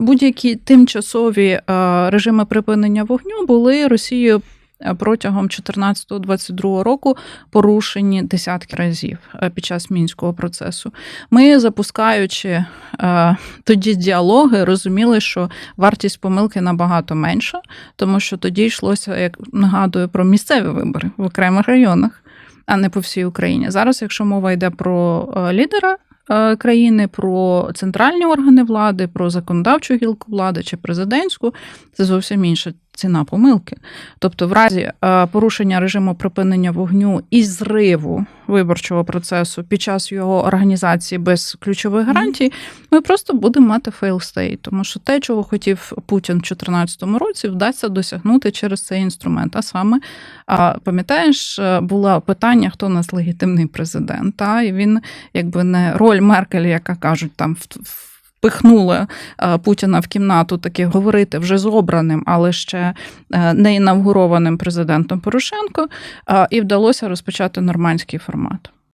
будь-які тимчасові е, режими припинення вогню були Росією е, протягом 14-22 року порушені десятки разів е, під час мінського процесу. Ми, запускаючи тоді діалоги, розуміли, що вартість помилки набагато менша, тому що тоді йшлося, як нагадую, про місцеві вибори в окремих районах, а не по всій Україні. Зараз, якщо мова йде про лідера. Е, Країни про центральні органи влади, про законодавчу гілку влади чи президентську, це зовсім інша ціна помилки. Тобто, в разі е, порушення режиму припинення вогню і зриву виборчого процесу під час його організації без ключових гарантій, ми просто будемо мати state, тому що те, чого хотів Путін в 2014 році, вдасться досягнути через цей інструмент. А саме, пам'ятаєш, е, було питання, хто у нас легітимний президент. Та? І він якби не роль Меркель, яка кажуть, там в- впихнула е, Путіна в кімнату таки говорити вже з обраним, але ще е, не інавгурованим президентом Порошенко, е, і вдалося розпочати нормандський формат.